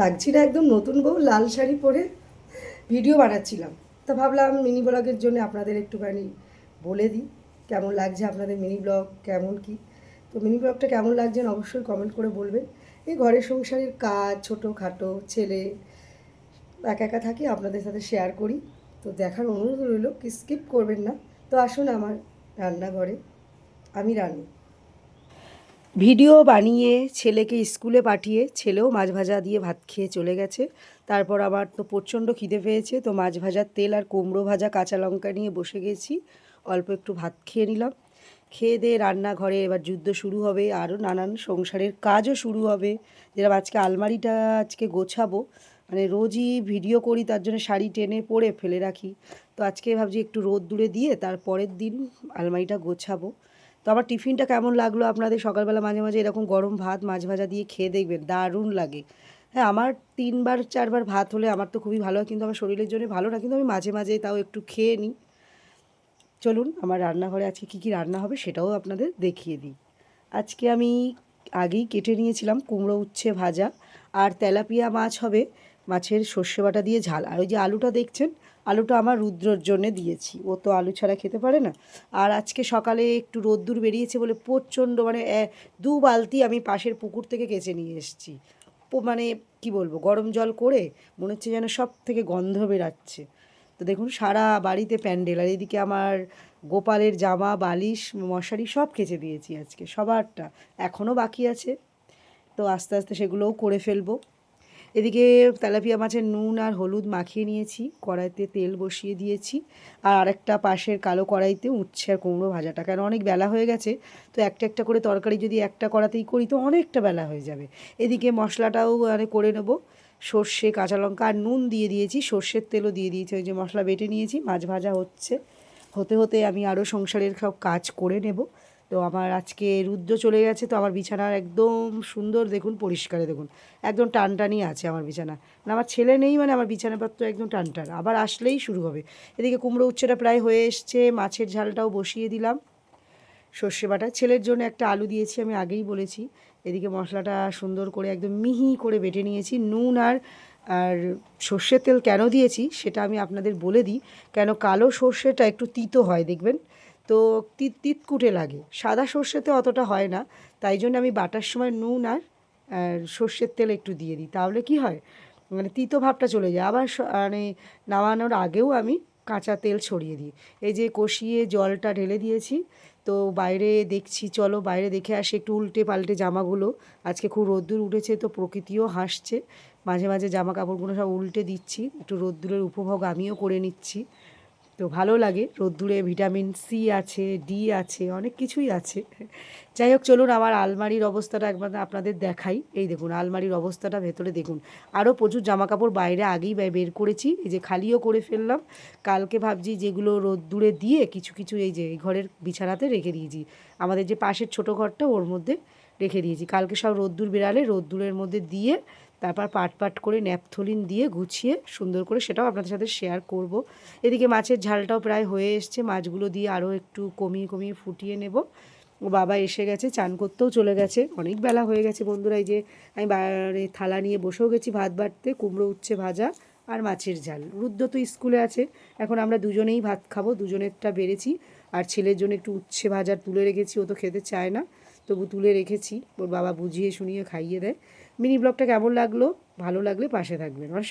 লাগছি না একদম নতুন বউ, লাল শাড়ি পরে ভিডিও বানাচ্ছিলাম। তা ভাবলাম মিনি ব্লগের জন্য আপনাদের একটুখানি বলে দিই, কেমন লাগছে আপনাদের মিনি ব্লগ কেমন কি? তো মিনি ব্লগটা কেমন লাগছেন অবশ্যই কমেন্ট করে বলবেন। এই ঘরের সংসারের কাজ ছোটো খাটো ছেলে, একা একা থাকি, আপনাদের সাথে শেয়ার করি। তো দেখার অনুরোধ রইল, কি স্কিপ করবেন না। তো আসুন আমার রান্নাঘরে, আমি রান্না ভিডিও বানিয়ে ছেলেকে স্কুলে পাঠিয়ে ছেলেও মাছ ভাজা দিয়ে ভাত খেয়ে চলে গেছে। তারপর আবার তো প্রচণ্ড খিদে পেয়েছে, তো মাছ ভাজার তেল আর কুমড়ো ভাজা কাঁচা লঙ্কা নিয়ে বসে গেছি। অল্প একটু ভাত খেয়ে নিলাম। খেয়ে দিয়ে রান্নাঘরে এবার যুদ্ধ শুরু হবে, আরও নানান সংসারের কাজও শুরু হবে। যেরকম আজকে আলমারিটা আজকে গোছাবো মানে রোজই ভিডিও করি, তার জন্য শাড়ি টেনে পরে ফেলে রাখি। তো আজকে ভাবছি একটু রোদ দূরে দিয়ে তার পরের দিন আলমারিটা গোছাবো। তো আমার টিফিনটা কেমন লাগল আপনাদের? সকালবেলা মাঝে মাঝে এরকম গরম ভাত মাছ ভাজা দিয়ে খেয়ে দেখবেন, দারুণ লাগে। হ্যাঁ আমার তিনবার, চারবার ভাত হলে আমার তো খুবই ভালো হয়, কিন্তু আমার শরীরের জন্য ভালো না, কিন্তু আমি মাঝে মাঝে তাও একটু খেয়ে নিই। চলুন, আমার রান্নাঘরে আজকে কী কী রান্না হবে সেটাও আপনাদের দেখিয়ে দিই। আজকে আমি আগেই কেটে নিয়েছিলাম কুমড়ো উচ্ছে ভাজা, আর তেলাপিয়া মাছ হবে, মাছের সর্ষে বাটা দিয়ে ঝাল। আর ওই যে আলুটা দেখছেন আলুটা আমার রুদ্রর জন্যে দিয়েছি। ও তো আলু ছাড়া খেতে পারে না। আর আজকে সকালে একটু রোদ্দুর বেরিয়েছে বলে প্রচণ্ড মানে দু বালতি আমি পাশের পুকুর থেকে কেচে নিয়ে এসেছি। মানে কি বলব, গরম জল করে মনে হচ্ছে যেন সব থেকে গন্ধ বেরাচ্ছে। তো দেখুন, সারা বাড়িতে প্যান্ডেল আর এদিকে আমার গোপালের জামা, বালিশ, মশারি সব কেচে দিয়েছি আজকে, সবারটা এখনও বাকি আছে। তো আস্তে আস্তে সেগুলোও করে ফেলব। এদিকে তেলাপিয়া মাছের নুন আর হলুদ মাখিয়ে নিয়েছি, কড়াইতে তেল বসিয়ে দিয়েছি, আর আরেকটা পাশের কালো কড়াইতে উচ্ছে আর কুমড়ো ভাজাটা, কারণ অনেক বেলা হয়ে গেছে, তো একটা একটা করে তরকারি যদি একটা কড়াতেই করি তো অনেকটা বেলা হয়ে যাবে। এদিকে মশলাটাও মানে করে নেব, সর্ষে, কাঁচা লঙ্কা আর নুন দিয়ে দিয়েছি, সর্ষের তেলও দিয়ে দিয়েছি, ওই যে মশলা বেটে নিয়েছি, মাছ ভাজা হচ্ছে। হতে হতে আমি আরও সংসারের সব কাজ করে নেব। তো আমার আজকে রুদ্র চলে গেছে, তো আমার বিছানার একদম সুন্দর দেখুন, পরিষ্কারে দেখুন। একদম টানটানি আছে আমার বিছানা। না আমার ছেলে নেই মানে আমার বিছানাপত্র একদম টানটান। আবার আসলেই শুরু হবে। এদিকে কুমড়ো উচ্ছেটা প্রায় হয়ে এসছে, মাছের ঝালটাও বসিয়ে দিলাম। সর্ষে বাটা। ছেলের জন্য একটা আলু দিয়েছি, আমি আগেই বলেছি। এদিকে মশলাটা সুন্দর করে একদম মিহি করে বেটে নিয়েছি। নুন আর আর সর্ষের তেল কেন দিয়েছি, সেটা আমি আপনাদের বলে দিই। কেন কালো সর্ষেটা একটু তিতো হয়, দেখবেন? তো তিত তিতকুটে লাগে। সাদা সর্ষেতে অতটা হয় না, তাই জন্য আমি বাটার সময় নুন আর সর্ষের তেল একটু দিয়ে দিই। তাহলে কি হয়? মানে তিতো ভাবটা চলে যায়। আবার মানে নামানোর আগেও আমি কাঁচা তেল ছড়িয়ে দিই। এই যে কষিয়ে জলটা ঢেলে দিয়েছি, তো বাইরে দেখছি, চলো বাইরে দেখে আসি একটু উল্টে পাল্টে জামাগুলো। আজকে খুব রোদ্দুর উঠেছে তো প্রকৃতিও হাসছে। মাঝে মাঝে জামা কাপড়গুলো সব উল্টে দিচ্ছি। একটু রোদ্দুরের উপভোগ আমিও করে নিচ্ছি। তো ভালো লাগে। রোদ্দুরে ভিটামিন সি আছে ডি আছে, অনেক কিছুই আছে। যাই হোক, চলুন আমার আলমারির অবস্থাটা একবার আপনাদের দেখাই। এই দেখুন, আলমারির অবস্থাটা ভেতরে দেখুন। আরও প্রচুর জামা কাপড় বাইরে আগেই বের করেছি, এই যে খালিও করে ফেললাম। কালকে ভাবছি যেগুলো রোদ্দুরে দিয়ে কিছু কিছু এই যে এই ঘরের বিছানাতে রেখে দিয়েছি। আমাদের যে পাশের ছোটো ঘরটা ওর মধ্যে রেখে দিয়েছি। কালকে সব রোদ্দুর বেরালে রোদ্দুরের মধ্যে দিয়ে তারপর পাট পাট করে ন্যাপথলিন দিয়ে গুছিয়ে সুন্দর করে সেটাও আপনাদের সাথে শেয়ার করব। এদিকে মাছের ঝালটাও প্রায় হয়ে এসছে, মাছগুলো দিয়ে আরও একটু কমিয়ে কমিয়ে ফুটিয়ে নেব। ও বাবা এসে গেছে, চান করতেও চলে গেছে, অনেক বেলা হয়ে গেছে বন্ধুরা, এই যে আমি থালা নিয়ে বসেও গেছি ভাত বাড়তে কুমড়ো উচ্ছে ভাজা আর মাছের ঝাল। রুদ্র তো স্কুলে আছে, এখন আমরা দুজনেই ভাত খাব, দুজনেরটা বেড়েছি, আর ছেলের জন্য একটু উচ্ছে ভাজা তুলে রেখেছি, ও তো খেতে চায় না, তবু তুলে রেখেছি, ওর বাবা বুঝিয়ে শুনিয়ে খাইয়ে দেয়। মিনি ব্লগটা কেমন লাগল? ভালো লাগলে পাশে থাকবেন। সঙ্গে